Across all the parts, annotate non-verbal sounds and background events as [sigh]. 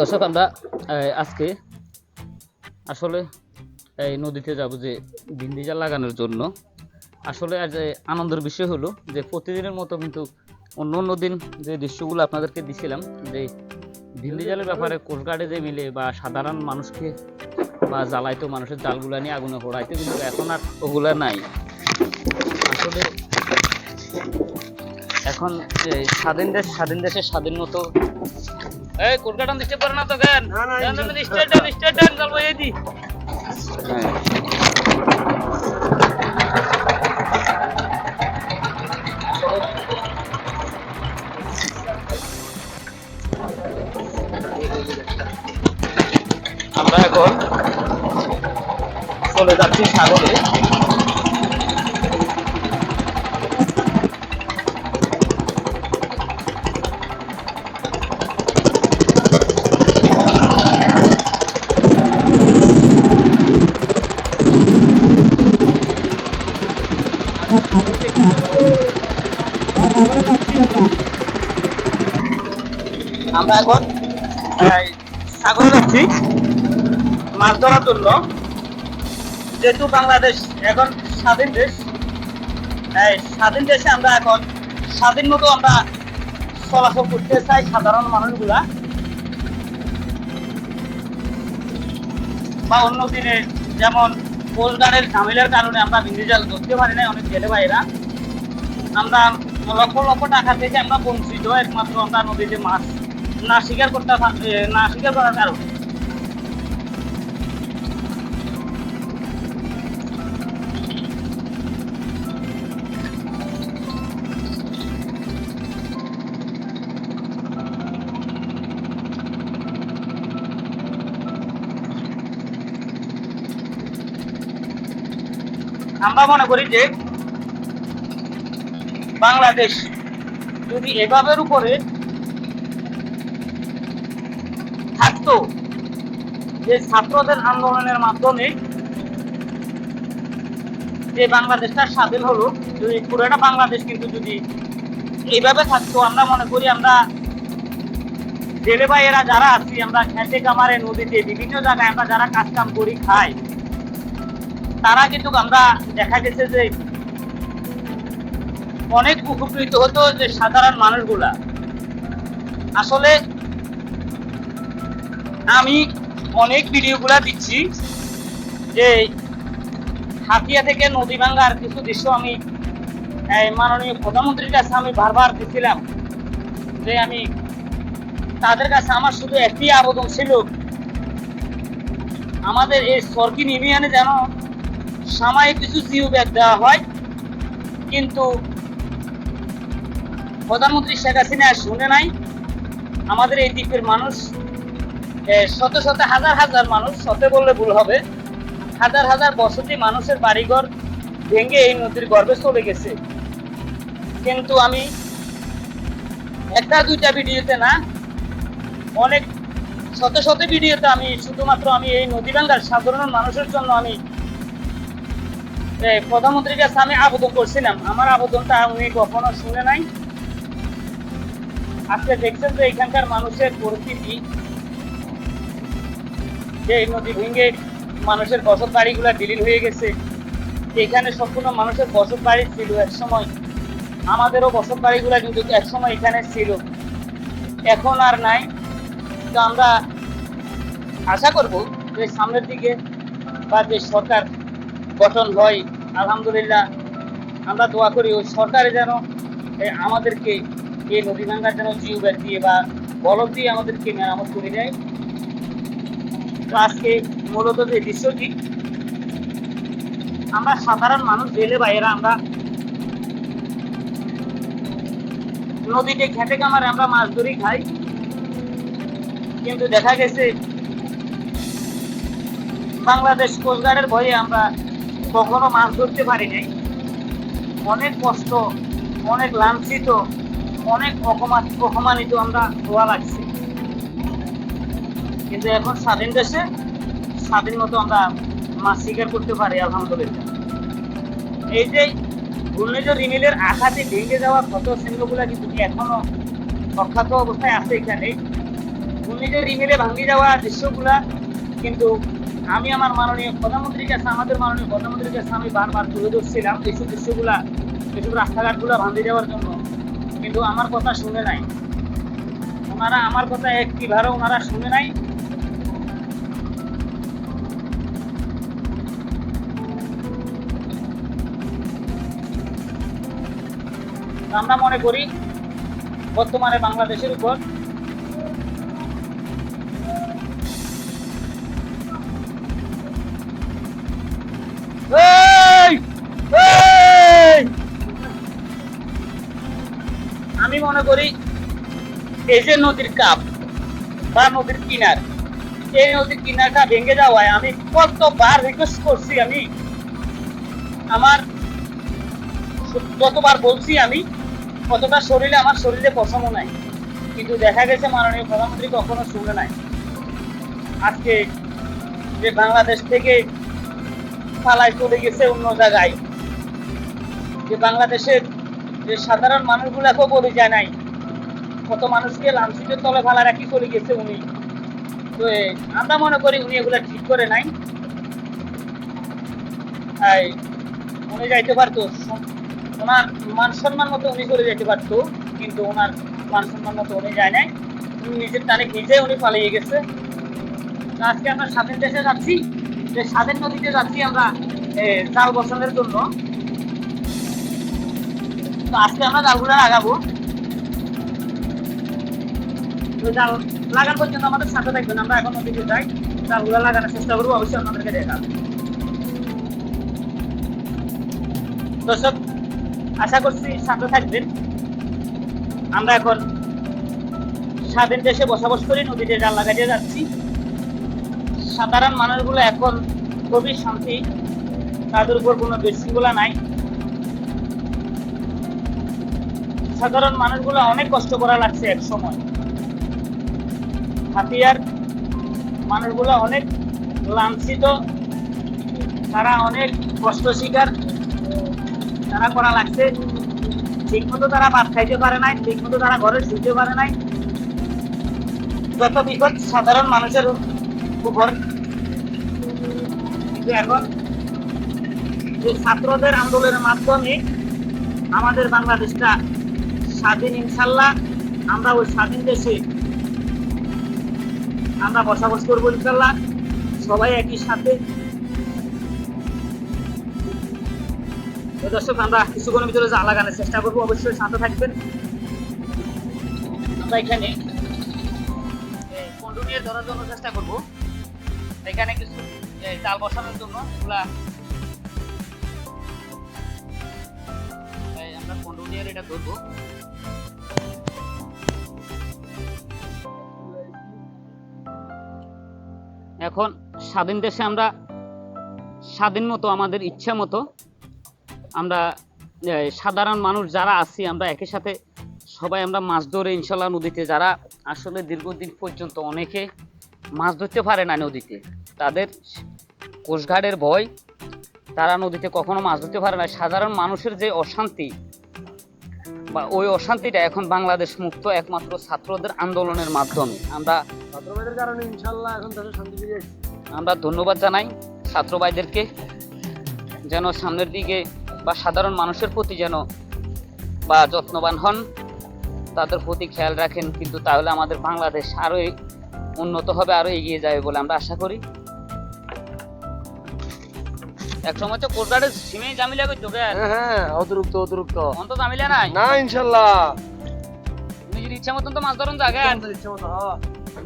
দর্শক, আমরা আজকে আসলে এই নদীতে যাব যে বিন্দিজাল লাগানোর জন্য। আসলে আজ এ আনন্দের বিষয় হলো যে প্রতিদিনের মতো কিন্তু অন্য অন্য দিন যে দৃশ্যগুলো আপনাদেরকে দিছিলাম, যে ভিন্দিজালের ব্যাপারে কোস্টগার্ডে যে মিলে বা সাধারণ মানুষকে বা জ্বালাইতো মানুষের জালগুলো নিয়ে আগুনে পোড়াইতে কিন্তু এখন আর ওগুলা নাই। আসলে এখন যে স্বাধীন দেশ, স্বাধীন দেশের স্বাধীন মতো এই কলকাতা ডিস্টার্ব করে না তো কেন? না, না, ডিস্টার্ব দেন গল্প এই আমরা এখন চলে যাচ্ছি সাগরে এখন। এই, সাগরে যাচ্ছি মাছ ধরার জন্য যেহেতু বাংলাদেশ এখন স্বাধীন দেশ এই স্বাধীন দেশে আমরা এখন স্বাধীন মতো আমরা চলাচল করতে চাই সাধারণ মানুষগুলা। বা অন্য দিনে যেমন কোলগাড়ের ঝামেলার কারণে আমরা বিন্দিজাল ধরতে পারি না অনেক জেলে ভাইরা। আমরা লক্ষ লক্ষ টাকা থেকে আমরা বঞ্চিত একমাত্র আমরা নদীতে মাছ না স্বীকার করতে না স্বীকার করার কারণে? আমরা মনে করি যে বাংলাদেশ যদি এভাবের উপরে থাকতো? যে ছাত্রদের আন্দোলনের মাধ্যমে যে বাংলাদেশটা স্বাধীন হলো, যদি পুরোটা বাংলাদেশ কিন্তু যদি এইভাবে থাকতো, আমরা মনে করি আমরা জেলে ভাইয়েরা যারা আছি, আমরা খেতে কামারে, নদীতে, বিভিন্ন জায়গায় আমরা যারা কাজ কাম করি, খাই, তারা কিন্তু আমরা দেখা গেছে যে অনেক উপকৃত হতো যে সাধারণ মানুষগুলা। আসলে আমি অনেক ভিডিওগুলা দিচ্ছি যে হাতিয়া থেকে নদী ভাঙ্গার কিছু দৃশ্য আমি মাননীয় প্রধানমন্ত্রীর কাছে আমি বারবার দিচ্ছিলাম যে আমি তাদের কাছে আমার শুধু একটি আবেদন ছিল, আমাদের এই সরকি ইউনিয়নে যেন সাময়িক কিছু জিও ব্যাগ দেওয়া হয়। কিন্তু প্রধানমন্ত্রী শেখ হাসিনা শুনে নাই, আমাদের এই দ্বীপের মানুষ শত শত হাজার হাজার মানুষ, শতে বললে ভুল হবে, হাজার হাজার বসতি মানুষের বাড়িঘর ভেঙে এই নদীর গর্ভে চলে গেছে। কিন্তু আমি একটা দুইটা ভিডিওতে না, অনেক শত শত ভিডিওতে আমি, শুধুমাত্র আমি এই নদী ভাঙ্গার সাধারণ মানুষের জন্য আমি প্রধানমন্ত্রীর কাছে আমি আবেদন করছিলাম। আমার আবেদনটা উনি কখনো শুনে নাই। আজকে দেখছেন যে এখানকার মানুষের পরিস্থিতি এই নদী ভেঙে মানুষের বসত বাড়িগুলা বিলীন হয়ে গেছে, এখানে সম্পূর্ণ মানুষের বসত বাড়ি ছিল এক সময়। আমাদেরও বসত বাড়িগুলা কিন্তু এক সময় এখানে ছিল। এখন আর নাই। তো আমরা আশা করব যে সামনের দিকে বা যে সরকার গঠন হয়, আলহামদুলিল্লাহ আমরা দোয়া করি ওই সরকারে যেন আমাদেরকে এই নদী ভাঙ্গার যেন জিও ব্যাগ দিয়ে বা বলক দিয়ে আমাদেরকে মেরামত করে দেয়। আজকে মূলত যে দৃশ্যটি আমরা সাধারণ মানুষ, জেলে আমরা নদীতে খেটে কামারে আমরা মাছ ধরি, খাই। কিন্তু দেখা গেছে বাংলাদেশ কোস্টগার্ডের ভয়ে আমরা কখনো মাছ ধরতে পারি নাই। অনেক কষ্ট, অনেক লাঞ্ছিত, অনেক অপমান অপমানিত আমরা হওয়া লাগছে। কিন্তু এখন স্বাধীন দেশে স্বাধীন মতো আমরা মাছ শিকার করতে পারি, আলহামদুলিল্লাহ। এই যে ঘূর্ণিঝড় রিমিলের আঘাতে ভেঙে যাওয়া ক্ষত চিহ্নগুলা কিন্তু এখনও অক্ষত অবস্থায় আছে এখানে? ঘূর্ণিঝড় রিমেলে ভাঙ্গি যাওয়া দৃশ্যগুলা কিন্তু আমি আমার মাননীয় প্রধানমন্ত্রীর কাছে, আমাদের মাননীয় প্রধানমন্ত্রীর কাছে আমি বারবার তুলে ধরছিলাম এইসব দৃশ্যগুলা, এইসব রাস্তাঘাটগুলো ভাঙে যাওয়ার জন্য। কিন্তু আমার কথা শুনে নাই। ওনারা আমার কথা একটিবারও ওনারা শুনে নাই। আমরা মনে করি বর্তমানে বাংলাদেশের উপর! আমি মনে করি এই যে নদীর কাপ বা নদীর কিনার এই নদীর কিনারটা ভেঙে যাওয়ায় আমি কতবার রিকোয়েস্ট করছি আমি আমার যতবার বলছি আমি কতটা শরীরে, আমার শরীরে পছন্দ নাই। কিন্তু দেখা গেছে মাননীয় প্রধানমন্ত্রী কখনো শুনে নাই। আজকে যে বাংলাদেশ থেকে পালায় চলে গেছে অন্য জায়গায়, যে বাংলাদেশের যে সাধারণ মানুষগুলাকেও বলে যায় নাই, কত মানুষকে লাঞ্ছিতের তলে ফেলা রাখি চলে গেছে উনি। তো আমরা মনে করি উনি এগুলা ঠিক করে নাই। তাই, উনি যাইতে পারতো। ওনার মান সম্মান মতো উনি চলে যেতে পারতো, কিন্তু ওনার মান সম্মান মতো উনি যায় নাই। উনি নিজের টানে নিজে উনি পালিয়ে গেছে। আজকে আমরা স্বাধীন দেশে যাচ্ছি। যে স্বাধীন নদীতে যাচ্ছি আমরা জাল বসানোর জন্য। তো আজকে আমরা জালগুলো লাগাবো। জাল লাগার পর্যন্ত আমাদের সাথে থাকবেন, আমরা এখন নদীতে যাই। জালগুলো লাগানোর চেষ্টা করব, অবশ্যই আপনাদেরকে দেখাবো। দর্শক আশা করছি সাথে থাকবেন। আমরা এখন স্বাধীন দেশে বসবাস করি, নদীতে জাল লাগাতে যাচ্ছি। সাধারণ মানুষগুলো এখন খুবই শান্তি, তাদের উপর কোনো বিশৃঙ্খলা নাই। সাধারণ মানুষগুলো অনেক কষ্ট করা লাগছে এক সময়। হাতিয়ার মানুষগুলো অনেক লাঞ্ছিত, তারা অনেক কষ্ট শিকার। তারা করা লাগছে ঠিক মতো তারা ভাত খাইতে পারে নাই ঠিক মতো তারা ঘরে শুইতে পারে নাই। যত বিপদ সাধারণ মানুষের উপর। কিন্তু এখন যে ছাত্রদের আন্দোলনের মাধ্যমে আমাদের বাংলাদেশটা স্বাধীন, ইনশাল্লাহ আমরা ওই স্বাধীন দেশে আমরা বসবাস করব, ইনশাল্লাহ। সবাই একই সাথে দর্শক, আমরা কিছুক্ষণের ভিতরে যা লাগানোর চেষ্টা করব, অবশ্যই সাথে থাকবেন। আমরা এখানে ধরার জন্য চেষ্টা এখানে কিছু বসানোর জন্য এগুলা আমরা এটা ধরবো। এখন স্বাধীন দেশে আমরা স্বাধীন মতো, আমাদের ইচ্ছা মতো আমরা সাধারণ মানুষ যারা আছি আমরা একই সাথে সবাই আমরা মাছ ধরে ইনশাল্লাহ নদীতে যারা আসলে দীর্ঘদিন পর্যন্ত অনেকে মাছ ধরতে পারে না নদীতে তাদের কোষঘাটের ভয় তারা নদীতে কখনো মাছ ধরতে পারে না। সাধারণ মানুষের যে অশান্তি বা ওই অশান্তিটা এখন বাংলাদেশ মুক্ত একমাত্র ছাত্রদের আন্দোলনের মাধ্যমে। আমরা আমরা ধন্যবাদ জানাই ছাত্র ভাইদেরকে যেন সামনের দিকে বা সাধারণ মানুষের প্রতি যেন বা যত্নবান হন তাদের প্রতি খেয়াল রাখেন কিন্তু তাহলে আমাদের বাংলাদেশ আরও উন্নত হবে আরও এগিয়ে যাবে বলে আমরা আশা করি। এক সময় তো কোটগাড়ের সিমে জামিলা করছ হ্যাঁ হ্যাঁ অতিরিক্ত অতিরিক্ত। অন্ত জামিলা নাই? না ইনশাল্লাহ। নিজের ইচ্ছা মতন তো মাছ ধরুন জায়গা মতো, হ্যাঁ।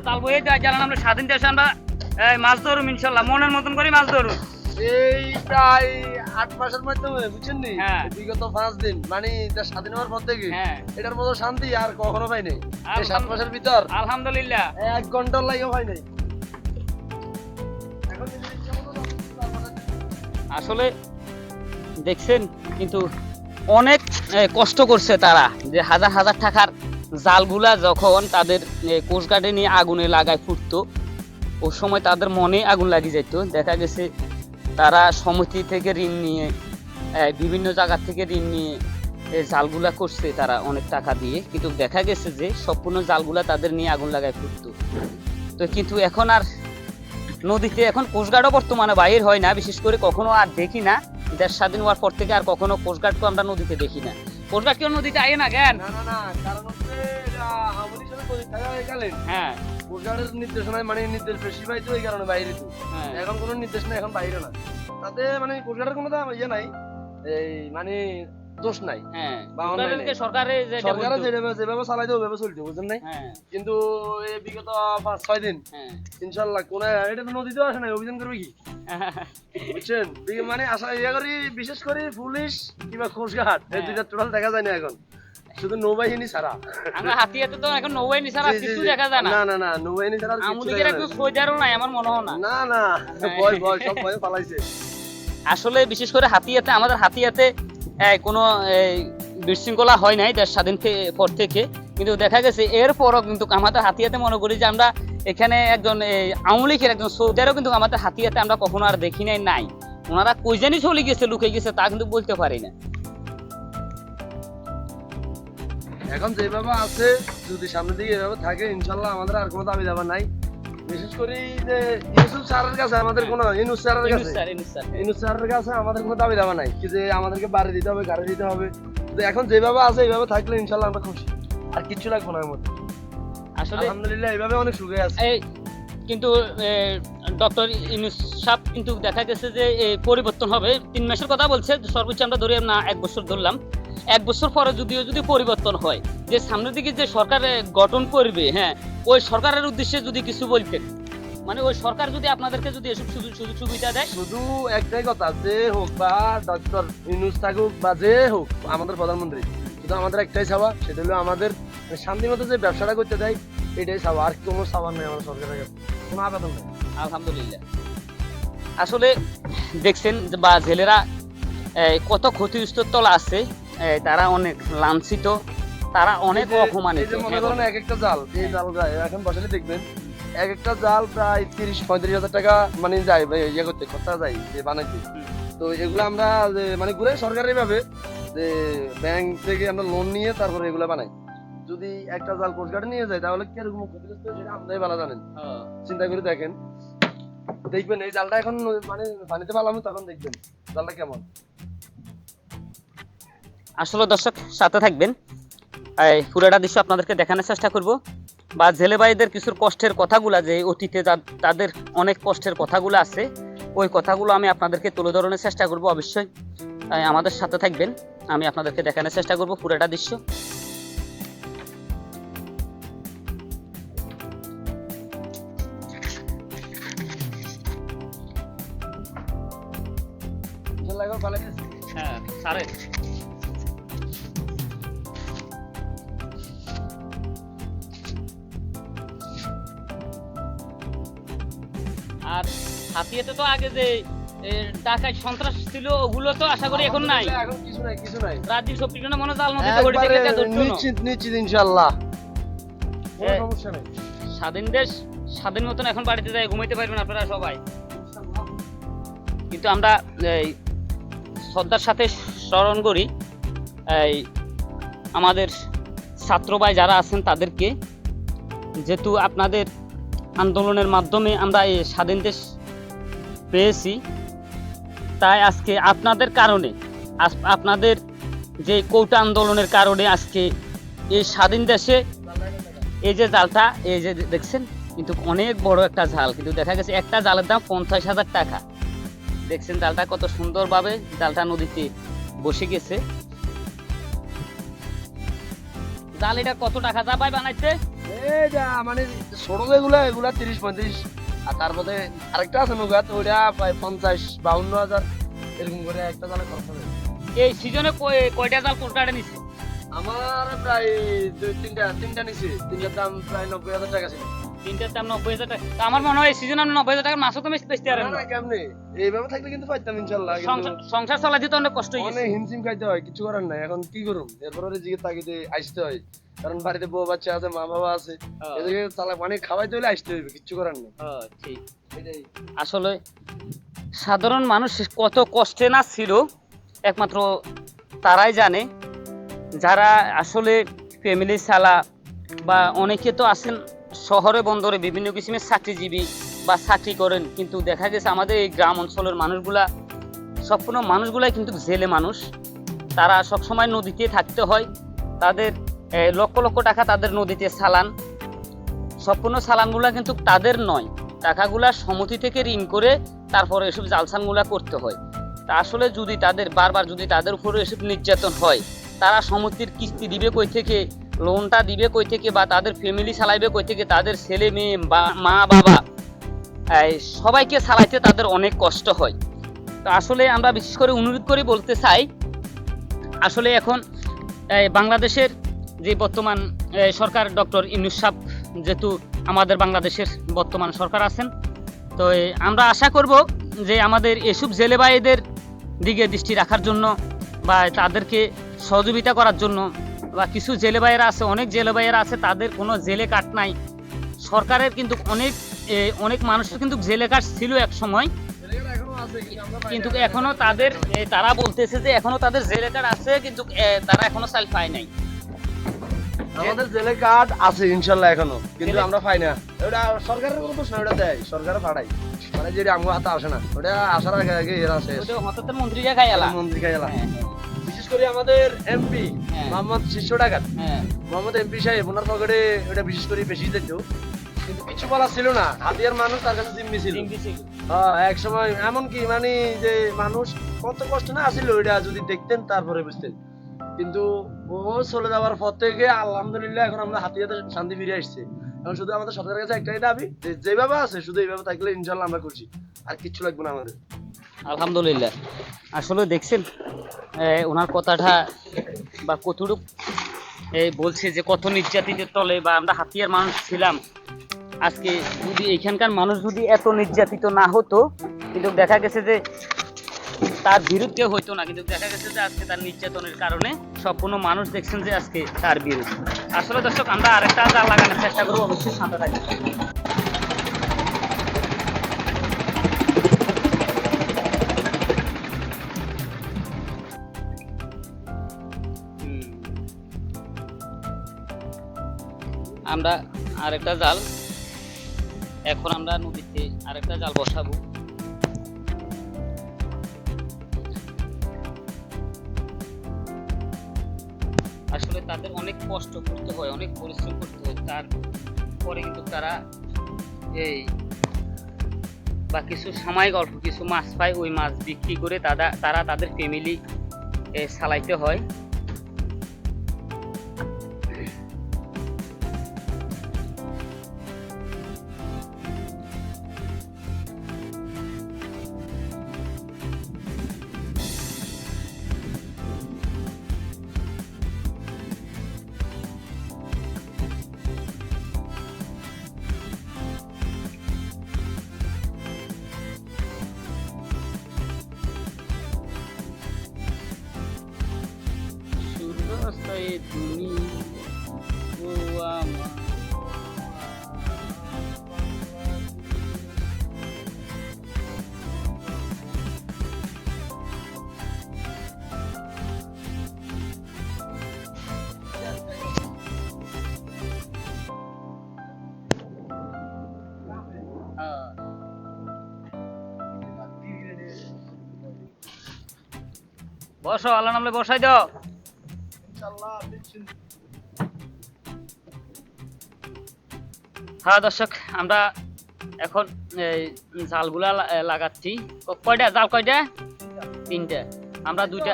তাল বইয়ে যায় আমরা স্বাধীন দেশে আমরা মাছ ধরুম ইনশাল্লাহ মনের মতন করে মাছ ধরুন এই প্রায় আট মাসের মাধ্যমে বুঝছেন নি? হ্যাঁ। বিগত পাঁচ দিন মানে এটা স্বাধীন হওয়ার পর থেকে হ্যাঁ। এটার মতো শান্তি আর কখনো পাই নাই। এই সাত মাসের ভিতর আলহামদুলিল্লাহ। এক ঘণ্টার লাগেও নাই। এখন নিজের ইচ্ছে মতো যখন- আসলে দেখছেন কিন্তু অনেক কষ্ট করছে তারা যে হাজার হাজার টাকার জালগুলা যখন তাদের কোস্টগার্ডে নিয়ে আগুনে লাগায় ফুটতো ও সময় তাদের মনে আগুন লাগিয়ে যেত দেখা গেছে তারা সমিতি থেকে ঋণ নিয়ে বিভিন্ন জায়গা থেকে ঋণ নিয়ে জালগুলা করছে তারা অনেক টাকা দিয়ে। কিন্তু দেখা গেছে যে সম্পূর্ণ জালগুলা তাদের নিয়ে আগুন লাগায় ফুটতো তো কিন্তু এখন আর নদীতে এখন কোস্টগার্ডও বর্তমানে বাইর হয় না বিশেষ করে কখনো আর দেখি না। দেশ স্বাধীন হওয়ার পর থেকে আর কখনো কোস্টগার্ডকে আমরা নদীতে দেখি না। কোস্টগার্ড কেউ নদীতে আয় না জ্ঞান? না না না কারণ হচ্ছে এটা আমাদের সাথে প্রজেক্ট থাকা হয়ে। নির্দেশনায় মানে নির্দেশ বেশি পাইতো এই কারণে বাইরে তো। হ্যাঁ। এখন কোনো নেই এখন বাইরে না। তাতে মানে কোনো দাম ইয়ে নাই এই মানে দোষ নাই। হ্যাঁ। সরকারে। যেভাবে চালাইতে ওইভাবে চলছে বুঝলেন নাই? হ্যাঁ। কিন্তু এই বিগত পাঁচ ছয় দিন ইনশাল্লাহ কোন এটা তো নদীতেও আসে না অভিযান করবে কি? [laughs] বুঝছেন? মানে আশা ইয়া করি বিশেষ করে পুলিশ কিংবা কোস্টগার্ড এই। দুইটা টোটাল দেখা যায় না এখন। শুধু নৌবাহিনী ছাড়া। আমরা হাতিয়াতে তো এখন জি, জি, কিছু দেখা যায় না। না না না নৌবাহিনী ছাড়া আমাদের একটু সোজারও নাই আমার মনে হয় না। না। না। ভয় ভয় সব ভয় পালাইছে। আসলে বিশেষ করে হাতিয়াতে আমাদের হাতিয়াতে কোনো বিশৃঙ্খলা হয় নাই দেশ স্বাধীন পর থেকে। কিন্তু দেখা গেছে এরপরও কিন্তু আমাদের হাতিয়াতে মনে করি যে আমরা এখানে একজন আওয়ামী লীগের একজন সৌদারও কিন্তু আমাদের হাতিয়াতে আমরা কখনো আর দেখি নাই নাই। ওনারা কই জানি চলে গেছে লুকে গেছে তা কিন্তু বলতে পারি না। এখন যেভাবে আছে যদি সামনের দিকে এভাবে থাকে ইনশাল্লাহ আমাদের আর কোনো দাবি দাবা নাই। বিশেষ করে যে ইউসুফ স্যারের কাছে আমাদের কোনো ইনুস স্যারের কাছে? Sir, Yunus sir. স্যারের কাছে আমাদের কোনো দাবি দাবা নাই যে আমাদেরকে বাড়ি দিতে হবে গাড়ি দিতে হবে। তো এখন যেভাবে আছে এইভাবে থাকলে ইনশাল্লাহ আমরা খুশি। আর কিচ্ছু লাগবে না আমাদের আসলে আলহামদুলিল্লাহ এইভাবে অনেক সুখে আছে। কিন্তু ডক্টর ইনুস সাহেব কিন্তু দেখা গেছে যে পরিবর্তন হবে। তিন মাসের কথা বলছে সর্বোচ্চ আমরা ধরে না এক বছর ধরলাম। এক বছর পরে যদিও যদি পরিবর্তন হয় যে সামনের দিকে যে সরকার গঠন করবে হ্যাঁ ওই সরকারের উদ্দেশ্যে যদি কিছু বলতেন। মানে ওই সরকার যদি আপনাদেরকে যদি এসব সুযোগ সুযোগ সুবিধা দেয়? শুধু একটাই কথা যে হোক বা ডক্টর ইনুস থাকুক বা যে হোক আমাদের প্রধানমন্ত্রী শুধু আমাদের একটাই চাওয়া সেটা হলো আমাদের শান্তি মতো যে ব্যবসাটা করতে দেয় এটাই চাওয়া আর কোনো চাওয়ার নেই আমাদের সরকারের কাছে। কোনো আবেদন নেই আলহামদুলিল্লাহ। আসলে দেখছেন যে বা জেলেরা কত ক্ষতিগ্রস্তল আছে এই, তারা অনেক লাঞ্ছিত তারা অনেক অপমানিত। মনে করেন এক একটা জাল এই জাল যায় এখন বসালে দেখবেন এক একটা জাল প্রায় তিরিশ পঁয়ত্রিশ হাজার টাকা মানে যায় ইয়ে করতে খরচা যায় যে বানাইতে। তো এগুলো আমরা মানে ঘুরে সরকারি যে ব্যাংক থেকে আমরা লোন নিয়ে তারপরে এগুলো বানাই। যদি একটা জাল কোস্টগার্ডে নিয়ে যায় তাহলে কীরকম ক্ষতিগ্রস্ত হয় সেটা আমরাই ভালো জানেন। হ্যাঁ। চিন্তা করে দেখেন। দেখবেন এই জালটা এখন মানে পানিতে পালাম তখন দেখবেন জালটা কেমন। আসলে দর্শক সাথে থাকবেন। এই পুরোটা দৃশ্য আপনাদেরকে দেখানোর চেষ্টা করব। বা জেলে ভাইদের কিছুর কষ্টের কথাগুলো যে অতীতে তাদের অনেক কষ্টের কথাগুলো আছে ওই কথাগুলো আমি আপনাদেরকে তুলে ধরানোর চেষ্টা করব অবশ্যই। তাই আমাদের সাথে থাকবেন। আমি আপনাদেরকে দেখানোর চেষ্টা করব পুরোটা দৃশ্য। হ্যাঁ সারে তো আগে যে ডাকাত সন্ত্রাস ছিল ওগুলো তো আশা করি এখন নাই। এখন কিছু নাই কিছু নাই রাজ্যের সব পিছনে মনে জাল নদীতে থেকে নিশ্চিত নিশ্চিত কোনো সমস্যা নেই। স্বাধীন দেশ স্বাধীন মতন এখন বাড়িতে যাই ঘুমাইতে পারবেন আপনারা সবাই। কিন্তু আমরা এই শ্রদ্ধার সাথে স্মরণ করি এই আমাদের ছাত্র ভাই যারা আছেন তাদেরকে যেহেতু আপনাদের আন্দোলনের মাধ্যমে আমরা এই স্বাধীন দেশ পেয়েছি, তাই আজকে আপনাদের কারণে আপনাদের যে কৌটা আন্দোলনের কারণে আজকে এই স্বাধীন দেশে এই যে জালটা, এই যে দেখছেন, কিন্তু অনেক বড় একটা জাল, কিন্তু দেখা গেছে একটা জালের দাম পঞ্চাশ হাজার টাকা। দেখছেন জালটা কত সুন্দরভাবে, জালটা নদীতে বসে গেছে। জাল এটা কত টাকা? যা পাই বানাইতে মানে ছোট যেগুলা এগুলা তিরিশ পঁয়ত্রিশ আর তার মধ্যে আরেকটা আছে নৌকা তো ওইটা প্রায় পঞ্চাশ বাউন্ন হাজার এরকম করে একটা জালে খরচ হবে। এই সিজনে কয়টা জাল কোনটা নিছে? আমার প্রায় দুই তিনটা তিনটা নিছি। তিনটার দাম প্রায় নব্বই হাজার টাকা ছিল। তিনটার দাম নব্বই হাজার টাকা। তা আমার মনে হয় সিজনে আপনি নব্বই হাজার টাকার মাছও তো বেচতে পারেন না, কেমনে? এইভাবে থাকলে কিন্তু পাইতাম ইনশাল্লাহ সংসার- চালাতে তো অনেক কষ্ট হয়ে গেছে। হিমশিম খাইতে হয় কিছু করার নাই এখন কি করুম? এরপরে জিগে তাকিতে আসতে হয়। কারণ বাড়িতে বউ বাচ্চা আছে মা বাবা আছে এদিকে চালা মানে খাওয়াইতে হলে আসতে হইবে কিচ্ছু করার নেই। ঠিক। আসলে সাধারণ মানুষ কত কষ্টে না ছিল একমাত্র তারাই জানে। যারা আসলে ফ্যামিলি চালা বা অনেকে তো আছেন শহরে, বন্দরে বিভিন্ন কিসিমের চাকরিজীবী বা চাকরি করেন, কিন্তু দেখা গেছে আমাদের এই গ্রাম অঞ্চলের মানুষগুলা, সম্পূর্ণ মানুষগুলাই কিন্তু জেলে মানুষ। তারা সবসময় নদীতে থাকতে হয়, তাদের লক্ষ লক্ষ টাকা তাদের নদীতে চালান। সম্পূর্ণ চালানগুলা কিন্তু তাদের নয়, টাকাগুলা সমতি থেকে ঋণ করে তারপরে এসব জালসানগুলা করতে হয়। তা আসলে যদি তাদের, বারবার যদি তাদের উপরে এসব নির্যাতন হয়, তারা সমতির কিস্তি দিবে কই থেকে? লোনটা দিবে কই থেকে বা তাদের ফ্যামিলি চালাইবে কই থেকে, তাদের ছেলে মেয়ে বা মা বাবা সবাইকে চালাইতে তাদের অনেক কষ্ট হয়। তো আসলে আমরা বিশেষ করে অনুরোধ করে বলতে চাই, আসলে এখন বাংলাদেশের যে বর্তমান সরকার ডক্টর ইনুস সাহ যেহেতু আমাদের বাংলাদেশের বর্তমান সরকার আছেন, তো আমরা আশা করব যে আমাদের এসব জেলে ভাইদের দিকে দৃষ্টি রাখার জন্য বা তাদেরকে সহযোগিতা করার জন্য বা কিছু জেলে ভাইয়েরা আছে অনেক জেলে ভাইয়েরা আছে তাদের কোনো জেলে কাট নাই। সরকারের কিন্তু অনেক অনেক মানুষের কিন্তু জেলে কাট ছিল এক সময়। কিন্তু। এখনও তাদের তারা বলতেছে যে এখনও তাদের জেলে কার্ড আছে কিন্তু তারা এখনও চাল পায় নাই। আমাদের জেলে কার্ড আছে ইনশাল্লাহ এখনও কিন্তু আমরা পাই না। ওটা সরকারের কোনো প্রশ্ন ওটা দেয় সরকার পাঠাই মানে যেটা আমার হাতে আসে না ওটা আসার আগে আগে এরা হঠাৎ খাই এলা মন্ত্রী বিশেষ করে আমাদের এমপি হ্যাঁ। মোহাম্মদ শিষ্য হ্যাঁ। মোহাম্মদ এমপি সাহেব ওনার পকেটে ওটা বিশেষ করে বেশি দিত কিন্তু কিছু বলা ছিল না। হাতিয়ার মানুষ তার কাছে জিম্মি ছিল। হ্যাঁ, এক সময় এমন কি মানে যে মানুষ কত কষ্ট না আসিল ওইটা যদি দেখতেন তারপরে বুঝতেন। কিন্তু ও চলে যাওয়ার পর থেকে আলহামদুলিল্লাহ এখন আমরা হাতিয়াতে শান্তি ফিরে আসছে। এখন শুধু আমাদের সরকারের কাছে একটাই দাবি যেভাবে আছে, শুধু এইভাবে থাকলে ইনশাল্লাহ আমরা করছি আর কিচ্ছু লাগবে না আমাদের। আলহামদুলিল্লাহ। আসলে দেখছেন ওনার কথাটা বা কতটুক বলছে যে কত নির্যাতিতের তলে বা আমরা হাতিয়ার মানুষ ছিলাম। আজকে যদি এখানকার মানুষ যদি এত নির্যাতিত না হতো, কিন্তু দেখা গেছে যে তার বিরুদ্ধে হইতো না, কিন্তু দেখা গেছে যে আজকে তার নির্যাতনের কারণে সম্পূর্ণ মানুষ দেখছেন যে আজকে তার বিরুদ্ধে। আসলে দর্শক, আমরা আরেকটা জাল লাগানোর চেষ্টা করব, অবশ্যই থাকবে আমরা আরেকটা জাল, এখন আমরা নদীতে আরেকটা জাল বসাবো। কষ্ট করতে হয়, অনেক পরিশ্রম করতে হয়, তারপরে কিন্তু তারা এই বা কিছু সাময়িক গল্প, কিছু মাছ পায়, ওই মাছ বিক্রি করে তারা তারা তাদের ফ্যামিলি চালাইতে হয়। বসো আল্লাহ নামলে বসাই দাও। হ্যাঁ দর্শক আমরা এখন এই জালগুলা লাগাচ্ছি। কয়টা? জাল কয়টা? তিনটা। আমরা দুইটা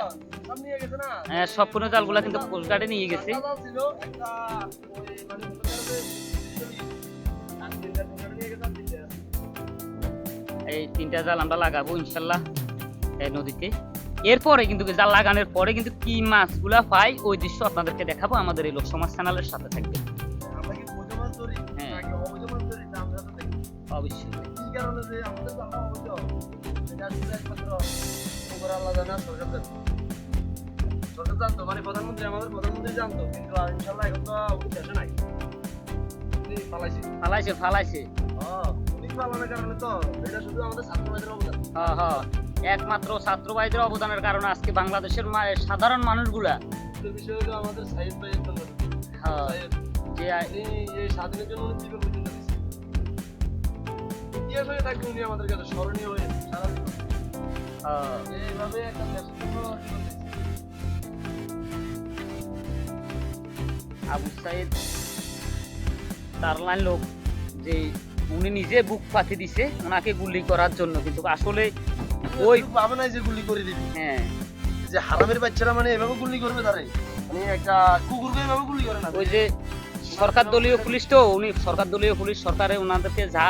হ্যাঁ, সম্পূর্ণ জালগুলা কিন্তু কোস্টগার্ডে নিয়ে গেছে। মানে এই তিনটা জাল আমরা লাগাবো ইনশাল্লাহ এই নদীতে। এরপরে কিন্তু জাল লাগানোর পরে কিন্তু কি মাছগুলা পাই ওই দৃশ্য আপনাদেরকে দেখাবো আমাদের এই লোক সমাজ চ্যানেলের সাথে থাকবে। হ্যাঁ। অবশ্যই। জানতো মানে প্রধানমন্ত্রী আমাদের প্রধানমন্ত্রী জানতো কিন্তু ইনশাল্লাহ এখন তো উনি নাই। উনি ফালাইছে ফালাইছে হ্যাঁ, উনি পালানোর কারণে তো এটা শুধু আমাদের ছাত্রবাদের অবদান হ্যাঁ হ্যাঁ। একমাত্র ছাত্র ভাইদের অবদানের কারণে আজকে বাংলাদেশের সাধারণ মানুষগুলা আমাদের জন্য হ্যাঁ, যে স্বাধীনের জন্য জীবন ইতিহাস হয়ে থাকবে উনি আমাদের কাছে স্মরণীয় সারা এইভাবে একটা দেশের জন্য জীবন দিয়েছেন। আবু সাইদ তারলাইন লোক যে উনি নিজে বুক পাতি দিছে ওনাকে গুলি করার জন্য। কিন্তু আসলে ওই ওই পাবে না যে গুলি করে দিবি। হ্যাঁ। যে হারামের বাচ্চারা মানে এভাবে গুলি করবে তারে। মানে একটা কুকুরকে এভাবে গুলি করে না ওই যে সরকার দলীয় পুলিশ তো উনি সরকার দলীয় পুলিশ সরকারে ওনাদেরকে যা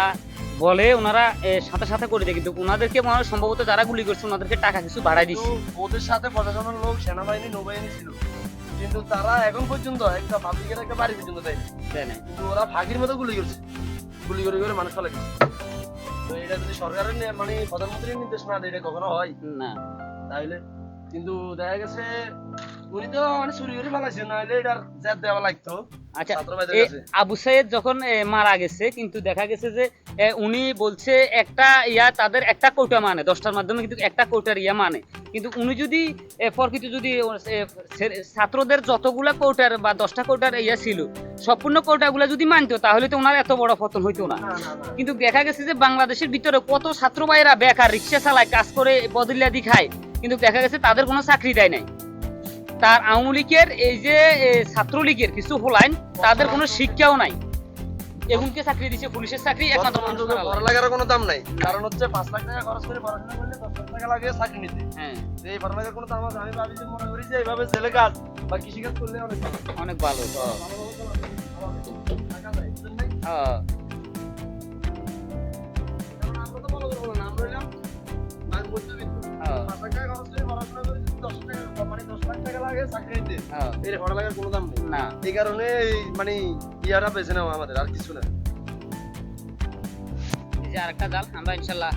বলে ওনারা সাথে সাথে করে দেয়। কিন্তু ওনাদেরকে মনে হয় সম্ভবত যারা গুলি করছে ওনাদেরকে টাকা কিছু বাড়াই দিচ্ছে। ওদের সাথে প্রশাসনের লোক সেনাবাহিনী নৌবাহিনী ছিল। কিন্তু তারা এখন পর্যন্ত একটা পাবলিকের একটা বাড়ি পর্যন্ত দেয় কিন্তু ওরা ফাঁকির মতো গুলি করছে। গুলি করে করে মানুষ ফেলে তো এটা যদি সরকারের মানে প্রধানমন্ত্রীর নির্দেশ না এটা কখনো হয়? না। তাইলে? কিন্তু দেখা গেছে উনি তো মানে চুরি করে ফেলাইছে নাহলে এটার জেদ দেওয়া লাগতো। আচ্ছা ছাত্র ভাইদের এ, কাছে। আবু সাইদ যখন মারা গেছে কিন্তু দেখা গেছে যে উনি বলছে একটা ইয়া তাদের একটা কোটা মানে দশটার মাধ্যমে কিন্তু একটা কোটার ইয়া মানে। কিন্তু উনি যদি প্রকৃত যদি ও, এ, ছে- ছাত্রদের যতগুলা কোটার বা দশটা কোটার ইয়া ছিল সম্পূর্ণ কোটাগুলা যদি মানতো তাহলে তো ওনার এত বড় পতন হইতো না। কিন্তু দেখা গেছে যে বাংলাদেশের ভিতরে কত ছাত্র ভাইরা বেকার রিক্সা চালায় কাজ করে বদলিয়াদি খায় কিন্তু দেখা গেছে তাদের কোনো চাকরি দেয় নাই। তার আওয়ামী লীগের এই যে ছাত্রলীগের কিছু হলাইন তাদের কোনো শিক্ষাও নাই এগুনকে চাকরি দিছে পুলিশের চাকরি একমাত্র। পড়ালেখার কোনো দাম নাই কারণ হচ্ছে পাঁচ লাখ টাকা খরচ করে পড়াশোনা করলে দশ লাখ টাকা লাগে চাকরি নিতে হ্যাঁ এই পড়ালেখার কোনো দাম আমি ভাবি যে মনে করি যে এইভাবে ছেলে কাজ বা কৃষি কাজ করলে অনেক। অনেক ভালো? হ্যাঁ, কারণ আমরা তো বড় করব না, আমরা হইলাম মাঝ মধ্যবিত্ত। হ্যাঁ, পাঁচ লাখ টাকা খরচ করে পড়াশোনা করে যদি দশ টাকা মানে দশ লাখ টাকা লাগে চাকরি নিতে হ্যাঁ, এই পড়ালেখার কোনো দাম নেই। না। এই কারণে মানে ইয়ারা বেছে নেওয়া আমাদের আর কিছু না। যে আরেকটা জাল আমরা ইনশাল্লাহ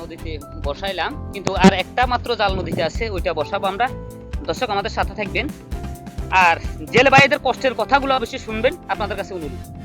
নদীতে বসাইলাম। কিন্তু আর একটা মাত্র জাল নদীতে আছে ওইটা বসাবো আমরা। দর্শক আমাদের সাথে থাকবেন। আর জেলে ভাইদের কষ্টের কথাগুলো অবশ্যই শুনবেন। আপনাদের কাছে অনুরোধ।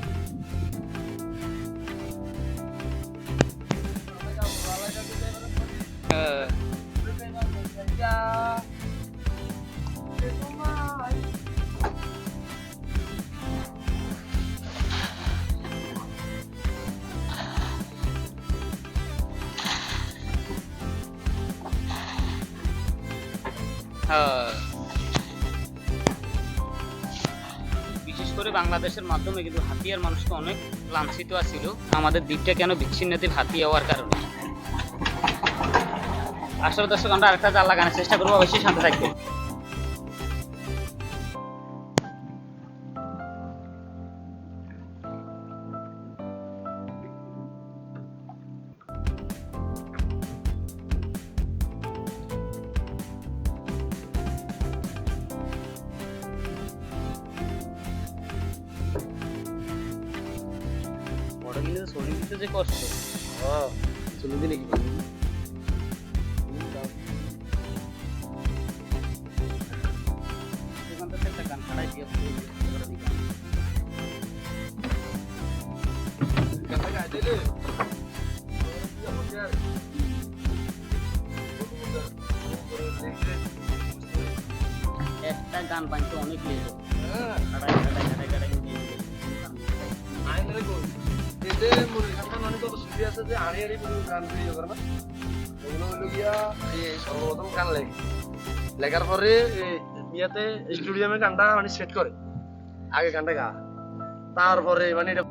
বিশেষ করে বাংলাদেশের মাধ্যমে কিন্তু হাতিয়ার মানুষ তো অনেক লাঞ্ছিত আছিল। আমাদের দ্বীপটা কেন বিচ্ছিন্নতে হাতিয়ে হওয়ার কারণে? আসলে দর্শক, আমরা আরেকটা জাল লাগানোর চেষ্টা করব, অবশ্যই শান্ত থাকবে গান তৈরি করে ওগুলো হলো গিয়া এই সর্বপ্রথম গান লেখে লেখার পরে ইয়াতে স্টুডিয়ামে গানটা মানে সেট করে আগে গানটা গা। তারপরে মানে এটা